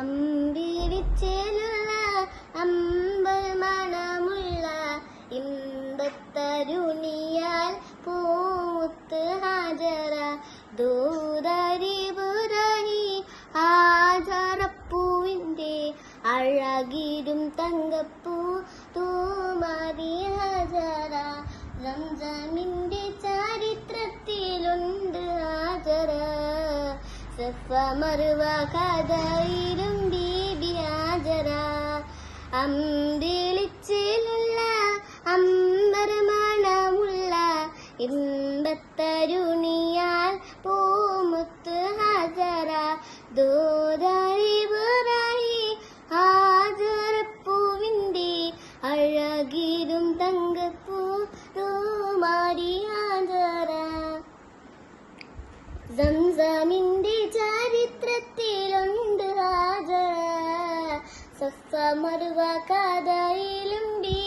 അമ്പിരിച്ചേലുള്ള അമ്പൽ മണമുള്ള ഇമ്പത്തരുണിയാൽ പൂത്ത് ഹാജറ. ദൂതരിപുരഹി ഹാജറപ്പൂവിന്റെ അഴകിരും തങ്കപ്പൂ തൂമാരി ഹാജറ. റംസാമിന്റെ ചരിത്രത്തിലുണ്ട് സഫ മറുവ കഥയിലും അമ്പിളിച്ചിലുള്ള അമ്പർ മണമുള്ള ഇമ്പത്തരുണിയാൽ പൂമുത്ത് തങ്കപ്പൂ സംസമിന്റെ ചരിത്രത്തിലുണ്ട് രാജ. സഫ കഥയിലും ബീബി